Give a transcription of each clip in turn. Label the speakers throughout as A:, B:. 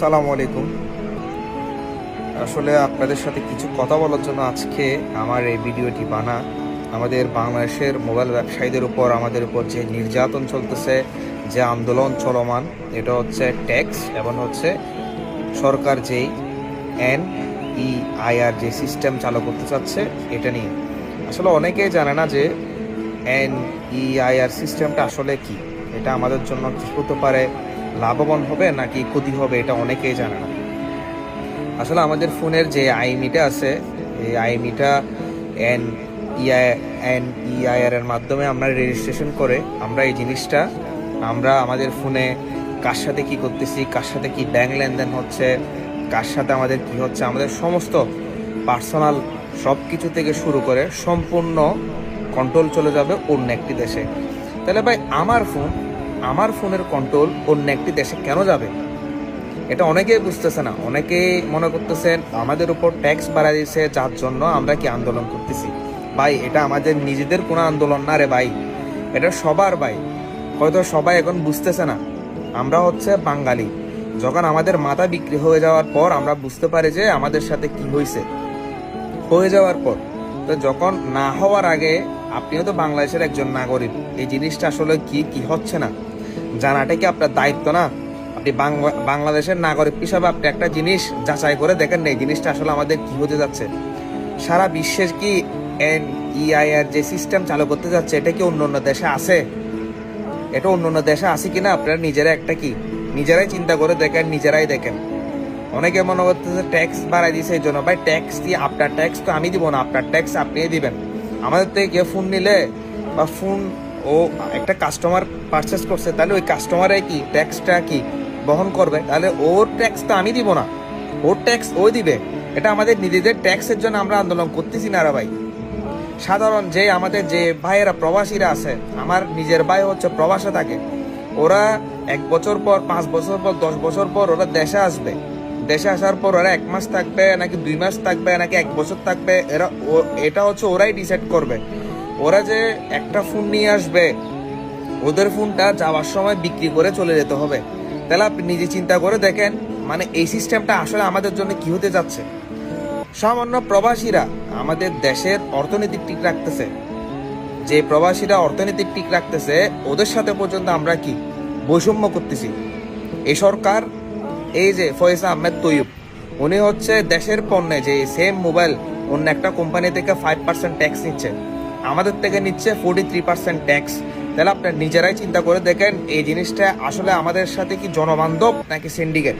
A: সালাম আলাইকুম। আসলে আপনাদের সাথে কিছু কথা বলার জন্য আজকে আমার এই ভিডিওটি বানা। আমাদের বাংলাদেশের মোবাইল ব্যবসায়ীদের উপর, আমাদের উপর যে নির্যাতন চলতেছে, যে আন্দোলন চলমান, এটা হচ্ছে ট্যাক্স এবং হচ্ছে সরকার যেই এন ই আইআর যে সিস্টেম চালু করতে চাচ্ছে, এটা নিয়ে। আসলে অনেকেই জানে না যে এন ই আইআর সিস্টেমটা আসলে কি। এটা আমাদের জন্য কি হতে পারে লাভবান হবে নাকি ক্ষতি হবে এটা অনেকেই জানে না। আসলে আমাদের ফোনের যে আইমিটা আছে, এই আইমিটা এন ইআই এন ইআইআর এর মাধ্যমে আমরা রেজিস্ট্রেশন করে আমরা এই জিনিসটা, আমরা আমাদের ফোনে কার সাথে কী করতেছি, কার সাথে কি ব্যাংক লেনদেন হচ্ছে, কার সাথে আমাদের কী হচ্ছে, আমাদের সমস্ত পার্সোনাল সব কিছু থেকে শুরু করে সম্পূর্ণ কন্ট্রোল চলে যাবে অন্য একটি দেশে। তাহলে ভাই, আমার ফোন আমার ফোনের কন্ট্রোল অন্য একটি দেশে কেন যাবে? এটা অনেকেই বুঝতেছে না। অনেকেই মনে করতেছেন, আমাদের উপর ট্যাক্স বাড়া দিয়েছে, যার জন্য আমরা কি আন্দোলন করতেছি? ভাই, এটা আমাদের নিজেদের কোনো আন্দোলন না রে ভাই। এটা সবার ভাই। হয়তো সবাই এখন বুঝতেছে না। আমরা হচ্ছে বাঙালি। যখন আমাদের মাথা বিক্রি হয়ে যাওয়ার পর আমরা বুঝতে পারি যে আমাদের সাথে কি হয়েছে। হয়ে যাওয়ার পর। তো যখন না হওয়ার আগে, আপনিও তো বাংলাদেশের একজন নাগরিক। এই জিনিসটা আসলে কি কি হচ্ছে না? জানাটা কি আপনার দায়িত্ব না? আপনি বাংলাদেশের নাগরিক হিসাবে আপনি একটা জিনিস যাচাই করে দেখেন না, এই জিনিসটা আসলে আমাদের কি হতে যাচ্ছে? সারা বিশ্বের কি এন ইআইআর যে সিস্টেম চালু করতে যাচ্ছে, এটা কি অন্য অন্য দেশে আছে? এটা অন্য অন্য দেশে আছে কিনা? আপনারা নিজেরা একটা কি? নিজেরাই চিন্তা করে দেখেন, নিজেরাই দেখেন। অনেকে মনে করতেছে ট্যাক্স বাড়াই দিয়েছে এই জন্য। ভাই ট্যাক্স দিয়ে আপনার ট্যাক্স তো আমি দিব না, আপনার ট্যাক্স আপনিই দিবেন। আমাদের থেকে কেউ ফোন নিলে বা ফোন ও একটা কাস্টমার পারচেস করছে, তাহলে ওই কাস্টমারে কি ট্যাক্সটা কি বহন করবে? তাহলে ওর ট্যাক্স তো আমি দিব না। ওর ট্যাক্স ওই দিবে। এটা আমাদের নিজেদের ট্যাক্সের জন্য আমরা আন্দোলন করতেছি না ভাই। সাধারণ যে আমাদের যে ভাইয়েরা প্রবাসীরা আছে, আমার নিজের ভাই হচ্ছে প্রবাসে থাকে, ওরা এক বছর পর, পাঁচ বছর পর, দশ বছর পর ওরা দেশে আসবে। দেশে আসার পর ওরা এক মাস থাকবে, নাকি দুই মাস থাকবে, নাকি এক বছর থাকবে, এরা এটা হচ্ছে ওরাই ডিসাইড করবে। ওরা যে একটা ফোন নিয়ে আসবে, ওদের ফোনটা যাওয়ার সময় বিক্রি করে চলে যেতে হবে। তাহলে আপনি নিজে চিন্তা করে দেখেন মানে এই সিস্টেমটা আসলে আমাদের জন্য কি হতে যাচ্ছে। সামান্য প্রবাসীরা আমাদের দেশের অর্থনীতি ঠিক রাখতেছে। যে প্রবাসীরা অর্থনীতি ঠিক রাখতেছে, ওদের সাথে পর্যন্ত আমরা কি? বৈষম্য করতেছি। এই সরকার, এই যে ফয়েজা আহমেদ তৈয়ব, উনি হচ্ছে দেশের পণ্যে যে সেম মোবাইল অন্য একটা কোম্পানি থেকে ফাইভ পার্সেন্ট ট্যাক্স নিচ্ছে। আমাদের থেকে নিচ্ছে ফোর্টি থ্রি পার্সেন্ট ট্যাক্স তাহলে আপনার নিজেরাই চিন্তা করে দেখেন, এই জিনিসটা আসলে আমাদের সাথে কি জনবান্ধব নাকি সিন্ডিকেট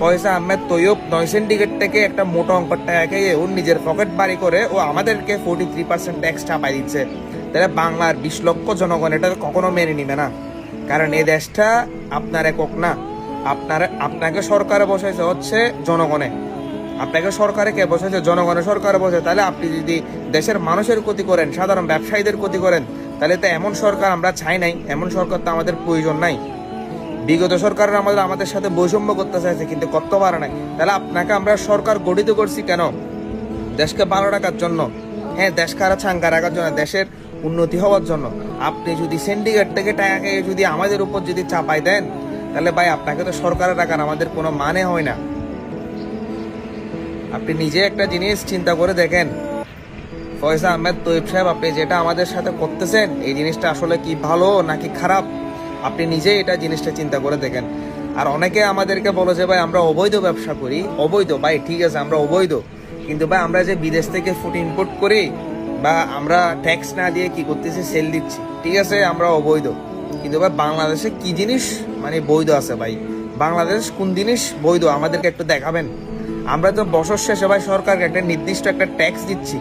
A: ফয়সা আহমেদ তৈয়ব, নয় সিন্ডিকেট থেকে একটা মোটা অঙ্কের টাকা খেয়ে ওর নিজের পকেট বাড়ি করে ও আমাদেরকে ফোর্টি থ্রি পার্সেন্ট ট্যাক্স চাপাই দিচ্ছে। তাহলে বাংলার বিশ লক্ষ জনগণ এটা কখনো মেনে নিবে না। কারণ এই দেশটা আপনার একক না। আপনার, আপনাকে সরকারে বসাইছে হচ্ছে জনগণে। আপনাকে সরকারে কে বসেছে? জনগণের সরকারে বসে। তাহলে আপনি যদি দেশের মানুষের ক্ষতি করেন, সাধারণ ব্যবসায়ীদের ক্ষতি করেন, তাহলে তো এমন সরকার আমরা চাই নাই। এমন সরকার তো আমাদের প্রয়োজন নাই। বিগত সরকাররা আমাদের আমাদের সাথে বৈষম্য করতে চাইছে, কিন্তু করতে পারে নাই। তাহলে আপনাকে আমরা সরকার গঠিত করছি কেন? দেশকে ভালো রাখার জন্য। হ্যাঁ দেশ খারা ছাঙ্কা রাখার জন্য, দেশের উন্নতি হওয়ার জন্য। আপনি যদি সিন্ডিকেট থেকে টাকা যদি আমাদের উপর যদি চাপাই দেন, তাহলে ভাই আপনাকে তো সরকারে রাখার আমাদের কোনো মানে হয় না। আপনি নিজে একটা জিনিস চিন্তা করে দেখেন। ফয়সা আহমেদ তৈব সাহেব, আপনি যেটা আমাদের সাথে করতেছেন, এই জিনিসটা আসলে কি ভালো নাকি খারাপ? আপনি নিজে এটা জিনিসটা চিন্তা করে দেখেন। আর অনেকে আমাদেরকে বলে যে, ভাই, আমরা অবৈধ ব্যবসা করি। অবৈধ, ভাই, ঠিক আছে, আমরা অবৈধ। কিন্তু, ভাই, আমরা যে বিদেশ থেকে ফুড ইম্পোর্ট করি বা আমরা ট্যাক্স না দিয়ে কি করতেছি? সেল দিচ্ছি। ঠিক আছে, আমরা অবৈধ। কিন্তু, ভাই, বাংলাদেশে কি জিনিস? মানে বৈধ আছে, ভাই। বাংলাদেশ কোন জিনিস বৈধ? আমাদেরকে একটু দেখাবেন। আমরা তো বছর শেষে ভাই সরকারকে একটা নির্দিষ্ট একটা ট্যাক্স দিচ্ছি।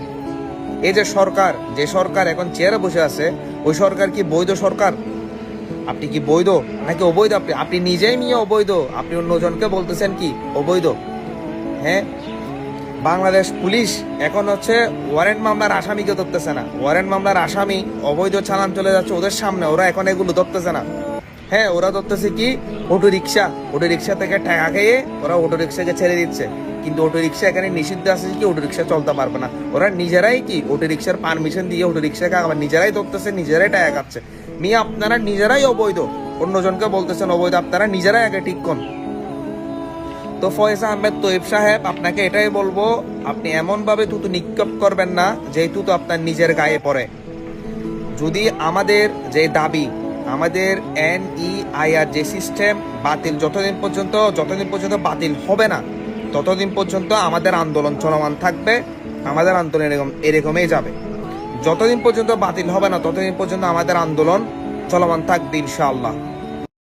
A: এই যে সরকার যে সরকার এখন চেয়ারে বসে আছে, ওই সরকার কি বৈধ সরকার? আপনি কি বৈধ? নাকি অবৈধ আপনি? আপনি নিজেই নিয়ে অবৈধ। আপনি অন্যজনকে বলতেছেন কি? অবৈধ। হ্যাঁ? বাংলাদেশ পুলিশ এখন হচ্ছে ওয়ারেন্ট মামলার আসামিকে ধরতেছে না। ওয়ারেন্ট মামলার আসামি অবৈধ চালান চলে যাচ্ছে ওদের সামনে। ওরা এখন এগুলো ধরতেছে না। হ্যাঁ ওরা ধরতেছে কি অটো রিক্সা অটো রিক্সা থেকে টাকা খেয়ে ওরা অটো রিক্সাকে ছেড়ে দিচ্ছে। কিন্তু অটো রিক্সা এখানে নিষিদ্ধ আছে কি অটো রিক্সা চলতে পারবে না। ওরা নিজেরাই কি অটো রিক্সার পারমিশন দিয়ে অটো রিক্সাকে আবার নিজেরাই ধরতেছে, নিজেরাই টাকা খাচ্ছে। মিয়া আপনারা নিজেরাই অবৈধ। অন্যজনকে বলতেছেন অবৈধ, আপনারা নিজেরাই আগে ঠিক কোন তো ফয়েজ আহমেদ তৈব সাহেব, আপনাকে এটাই বলব, আপনি এমনভাবে তুতু নিক্ষেপ করবেন না যেহেতু তো আপনার নিজের গায়ে পড়ে। যদি আমাদের যে দাবি আমাদের এন ই আইআর যে সিস্টেম বাতিল, যতদিন পর্যন্ত যতদিন পর্যন্ত বাতিল হবে না, ততদিন পর্যন্ত আমাদের আন্দোলন চলমান থাকবে, আমাদের আন্দোলন এরকম, এরকমই যাবে। যতদিন পর্যন্ত বাতিল হবে না, ততদিন পর্যন্ত আমাদের আন্দোলন চলমান থাকবে ইনশাআল্লাহ।